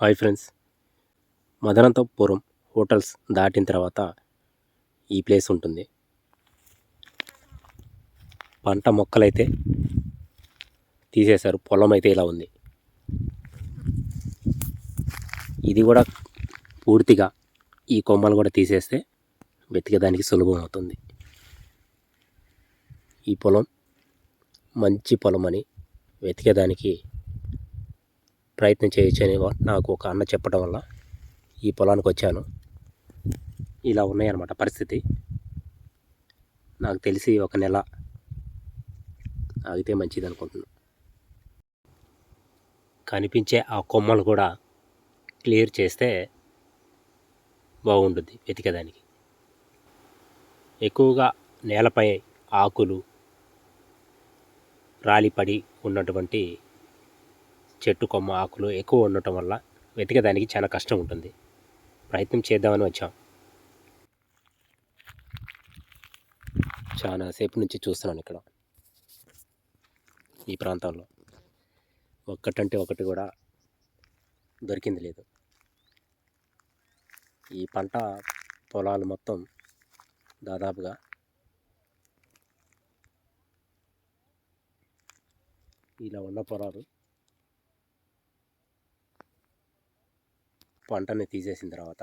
Hi friends. Madanantapuram hotels దాటిన తర్వాత ఈ ప్లేస్ ఉంటుంది. పంట మొక్కలైతే తీసేశారు. పొలం అయితే ఇలా ఉంది. ఇది కూడా పూర్తిగా ఈ కొమ్మలు కూడా తీసేస్తే వెతికేదానికి సులభం అవుతుంది. ఈ పొలం మంచి పొలం అని వెతికేదానికి ప్రయత్నం చేయొచ్చని నాకు ఒక అన్న చెప్పడం వల్ల ఈ పొలానికి వచ్చాను. ఇలా ఉన్నాయన్నమాట పరిస్థితి. నాకు తెలిసి ఒక నెల ఆగితే మంచిది అనుకుంటున్నాను కనిపించే ఆ కొమ్మలు కూడా క్లియర్ చేస్తే బాగుంటుంది వెతికేదానికి. ఎక్కువగా నేలపై ఆకులు రాలిపడి ఉన్నటువంటి చెట్టు కొమ్మ ఆకులు ఎక్కువ ఉండటం వల్ల వెతకడానికి చాలా కష్టం ఉంటుంది ప్రయత్నం చేద్దామని వచ్చాం. చాలా సేపు నుంచి చూస్తున్నాను ఇక్కడ. ఈ ప్రాంతంలో ఒక్కటంటే ఒకటి కూడా దొరికింది లేదు. ఈ పంట పొలాలు మొత్తం దాదాపుగా ఇలా ఉన్న పొలాలు పంటని తీసేసిన తర్వాత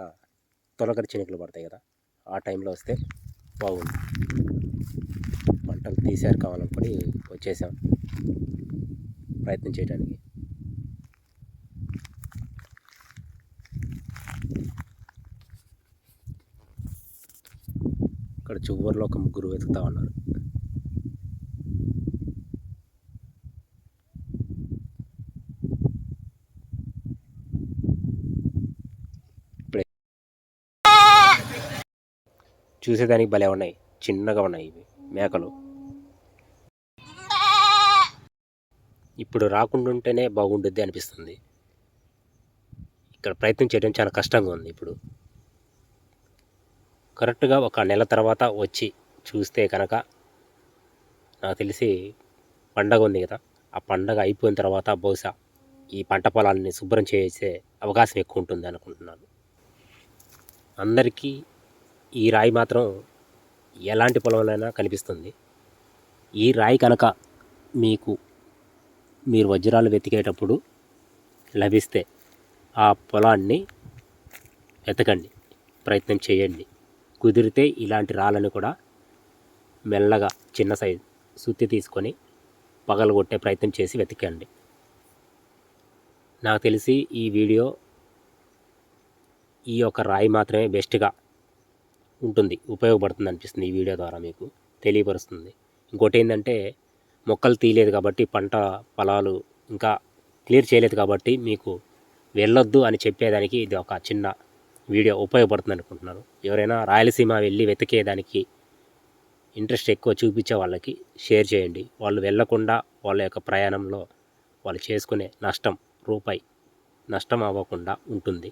తొలకరి చినుకులు పడతాయి కదా ఆ టైంలో వస్తే బాగుంది. పంటలు తీసారు కావాలనుకొని వచ్చేసాం ప్రయత్నం చేయడానికి. ఇక్కడ చివరిలో ఒక ముగ్గురు వెతుకుతా ఉన్నారు. చూసేదానికి భలే ఉన్నాయి. చిన్నగా ఉన్నాయి ఇవి మేకలు. ఇప్పుడు రాకుండా ఉంటేనే బాగుండుద్ది అనిపిస్తుంది. ఇక్కడ ప్రయత్నం చేయడం చాలా కష్టంగా ఉంది ఇప్పుడు. కరెక్ట్గా ఒక నెల తర్వాత వచ్చి చూస్తే కనుక నాకు తెలిసి పండగ ఉంది కదా ఆ పండగ అయిపోయిన తర్వాత బహుశా ఈ పంట పొలాలని శుభ్రం చేసే అవకాశం ఎక్కువ ఉంటుంది అనుకుంటున్నాను. అందరికీ ఈ రాయి మాత్రం ఎలాంటి పొలంలోనైనా కనిపిస్తుంది. ఈ రాయి కనుక మీకు మీరు వజ్రాలు వెతికేటప్పుడు లభిస్తే ఆ పొలాన్ని వెతకండి ప్రయత్నం చేయండి. కుదిరితే ఇలాంటి రాళ్ళని కూడా మెల్లగా చిన్న సైజు సుత్తి తీసుకొని పగలగొట్టే ప్రయత్నం చేసి వెతకండి. నాకు తెలిసి ఈ వీడియో ఈ యొక్క రాయి మాత్రమే బెస్ట్గా ఉంటుంది. ఉపయోగపడుతుంది అనిపిస్తుంది ఈ వీడియో ద్వారా మీకు తెలియపరుస్తుంది. ఇంకోటి ఏంటంటే మొక్కలు తీయలేదు కాబట్టి పంట పొలాలు ఇంకా క్లియర్ చేయలేదు కాబట్టి మీకు వెళ్ళొద్దు అని చెప్పేదానికి ఇది ఒక చిన్న వీడియో ఉపయోగపడుతుంది అనుకుంటున్నాను. ఎవరైనా రాయలసీమ వెళ్ళి వెతికేదానికి ఇంట్రెస్ట్ ఎక్కువ చూపించే వాళ్ళకి షేర్ చేయండి. వాళ్ళు వెళ్ళకుండా వాళ్ళ యొక్క ప్రయాణంలో వాళ్ళు చేసుకునే నష్టం రూపాయి నష్టం అవ్వకుండా ఉంటుంది.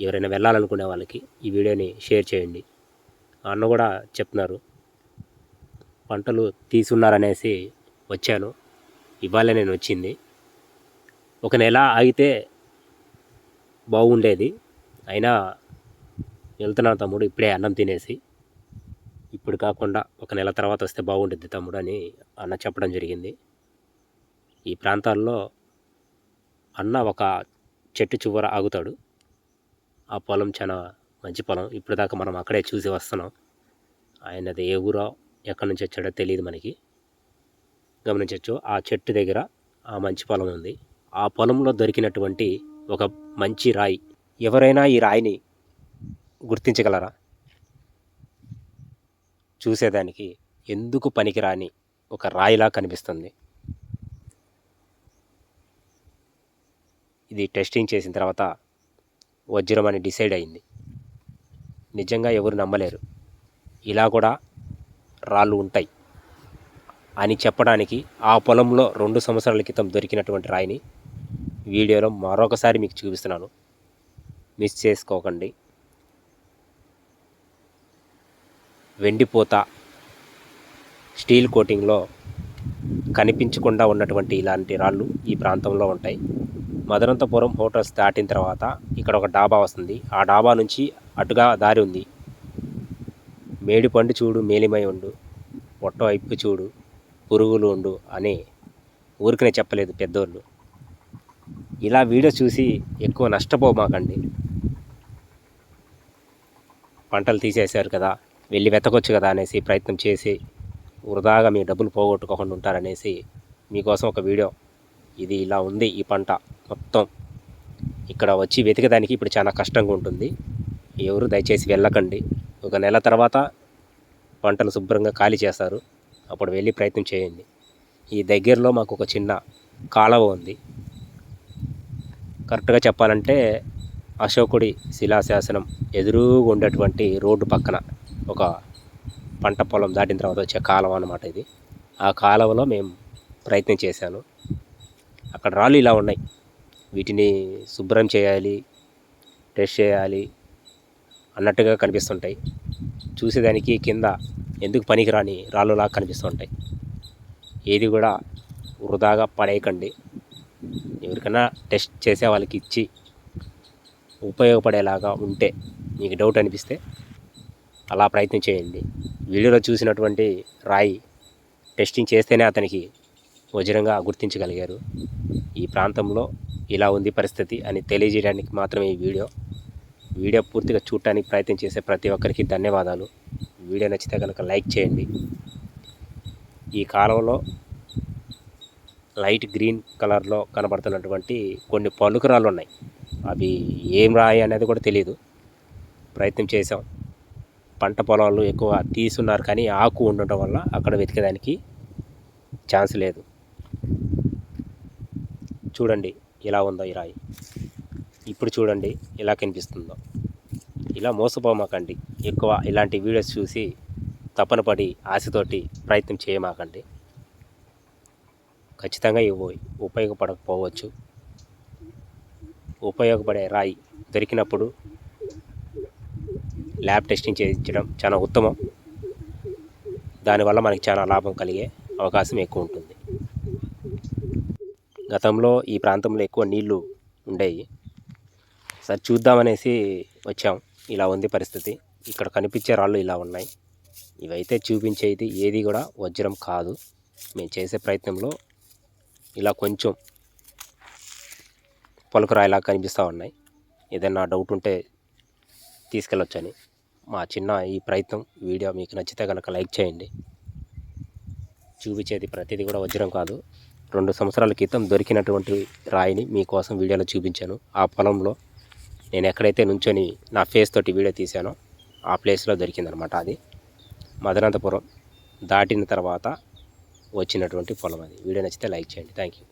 ఎవరైనా వెళ్ళాలనుకునే వాళ్ళకి ఈ వీడియోని షేర్ చేయండి. అన్న కూడా చెప్తున్నారు పంటలు తీసున్నారనేసి వచ్చాను. ఇవాళ నేను వచ్చింది. ఒక నెల ఆగితే బాగుండేది. అయినా వెళ్తున్నాను తమ్ముడు ఇప్పుడే అన్నం తినేసి. ఇప్పుడు కాకుండా ఒక నెల తర్వాత వస్తే బాగుంటుంది తమ్ముడు అని అన్న చెప్పడం జరిగింది. ఈ ప్రాంతాల్లో అన్న ఒక చెట్టు చివర ఆగుతాడు. ఆ పొలం చాలా మంచి పొలం. ఇప్పుడు దాకా మనం అక్కడే చూసి వస్తున్నాం. ఆయనది ఏ ఊరో ఎక్కడి నుంచి వచ్చాడో తెలియదు మనకి. గమనించవచ్చు ఆ చెట్టు దగ్గర ఆ మంచి పొలం ఉంది. ఆ పొలంలో దొరికినటువంటి ఒక మంచి రాయి. ఎవరైనా ఈ రాయిని గుర్తించగలరా? చూసేదానికి ఎందుకు పనికిరాని ఒక రాయిలా కనిపిస్తుంది. ఇది టెస్టింగ్ చేసిన తర్వాత వజ్రం అని డిసైడ్ అయింది. నిజంగా ఎవరు నమ్మలేరు. ఇలా కూడా రాళ్ళు ఉంటాయి అని చెప్పడానికి ఆ పొలంలో రెండు సంవత్సరాల క్రితం దొరికినటువంటి రాయిని వీడియోలో మరొకసారి మీకు చూపిస్తున్నాను. మిస్ చేసుకోకండి. వెండిపోత స్టీల్ కోటింగ్లో కనిపించకుండా ఉన్నటువంటి ఇలాంటి రాళ్ళు ఈ ప్రాంతంలో ఉంటాయి. మదనంతపురం హోటల్స్ దాటిన తర్వాత ఇక్కడ ఒక డాబా వస్తుంది. ఆ డాబా నుంచి అటుగా దారి ఉంది. మేడి పండు చూడు మేలిమై ఉండు పొట్ట వైపు చూడు పురుగులు ఉండు అని ఊరికనే చెప్పలేదు పెద్దోళ్ళు. ఇలా వీడియో చూసి ఎక్కువ నష్టపోమాకండి పంటలు తీసేశారు కదా వెళ్ళి వెతకొచ్చు కదా అనేసి ప్రయత్నం చేసి వృధాగా మీ డబ్బులు పోగొట్టుకోకుండా ఉంటారనేసి మీకోసం ఒక వీడియో ఇది ఇలా ఉంది ఈ పంట మొత్తం. ఇక్కడ వచ్చి వెతకడానికి ఇప్పుడు చాలా కష్టంగా ఉంటుంది. ఎవరు దయచేసి వెళ్ళకండి. ఒక నెల తర్వాత పంటను శుభ్రంగా ఖాళీ చేస్తారు. అప్పుడు వెళ్ళి ప్రయత్నం చేయండి. ఈ దగ్గరలో మాకు ఒక చిన్న కాలువ ఉంది. కరెక్ట్గా చెప్పాలంటే అశోకుడి శిలాశాసనం ఎదురుగా ఉండేటువంటి రోడ్డు పక్కన ఒక పంట పొలం దాటిన తర్వాత వచ్చే కాలువ అనమాట ఇది. ఆ కాలువలో మేము ప్రయత్నం చేశాను. అక్కడ రాళ్ళు ఇలా ఉన్నాయి. వీటిని శుభ్రం చేయాలి టెస్ట్ చేయాలి అన్నట్టుగా కనిపిస్తుంటాయి. చూసేదానికి కింద ఎందుకు పనికిరాని రాళ్ళులా కనిపిస్తుంటాయి. ఏది కూడా వృధాగా పడేయకండి. ఎవరికైనా టెస్ట్ చేసే వాళ్ళకి ఇచ్చి ఉపయోగపడేలాగా ఉంటే మీకు డౌట్ అనిపిస్తే అలా ప్రయత్నం చేయండి. వీడియోలో చూసినటువంటి రాయి టెస్టింగ్ చేస్తేనే అతనికి వజ్రంగా గుర్తించగలిగారు. ఈ ప్రాంతంలో ఇలా ఉంది పరిస్థితి అని తెలియజేయడానికి మాత్రమే ఈ వీడియో. వీడియో పూర్తిగా చూడటానికి ప్రయత్నం చేసే ప్రతి ఒక్కరికి ధన్యవాదాలు. వీడియో నచ్చితే కనుక లైక్ చేయండి. ఈ కాలంలో లైట్ గ్రీన్ కలర్లో కనబడుతున్నటువంటి కొన్ని పలుకురాలు ఉన్నాయి. అవి ఏం రాయి అనేది కూడా తెలియదు ప్రయత్నం చేసాం పంట పొలాలు ఎక్కువ తీసున్నారు కానీ ఆకు ఉండటం వల్ల అక్కడ వెతికేదానికి ఛాన్స్ లేదు. చూడండి ఎలా ఉందో ఈ రాయి. ఇప్పుడు చూడండి ఎలా కనిపిస్తుందో. ఇలా మోసపోమాకండి. ఎక్కువ ఇలాంటి వీడియోస్ చూసి తపన పడి ఆశతోటి ప్రయత్నం చేయమాకండి. ఖచ్చితంగా ఇవి ఉపయోగపడకపోవచ్చు. ఉపయోగపడే రాయి దొరికినప్పుడు ల్యాబ్ టెస్టింగ్ చేయించడం చాలా ఉత్తమం. దానివల్ల మనకి చాలా లాభం కలిగే అవకాశం ఎక్కువ ఉంటుంది. గతంలో ఈ ప్రాంతంలో ఎక్కువ నీళ్ళు ఉండేవి సరే చూద్దామనేసి వచ్చాం. ఇలా ఉంది పరిస్థితి. ఇక్కడ కనిపించే రాళ్ళు ఇలా ఉన్నాయి. ఇవైతే చూపించేది ఏది కూడా వజ్రం కాదు. మేము చేసే ప్రయత్నంలో ఇలా కొంచెం పలుకురాయిలా కనిపిస్తూ ఉన్నాయి. ఏదైనా డౌట్ ఉంటే తీసుకెళ్ళొచ్చని మా చిన్న ఈ ప్రయత్నం. వీడియో మీకు నచ్చితే కనుక లైక్ చేయండి. చూపించేది ప్రతిదీ కూడా వజ్రం కాదు. రెండు సంవత్సరాల క్రితం దొరికినటువంటి రాయిని మీకోసం వీడియోలో చూపించాను. ఆ పొలంలో నేను ఎక్కడైతే నుంచొని నా ఫేస్ తోటి వీడియో తీశానో ఆ ప్లేస్లో దొరికిందనమాట అది. మదనంతపురం దాటిన తర్వాత వచ్చినటువంటి పొలం అది. వీడియో నచ్చితే లైక్ చేయండి. Thank you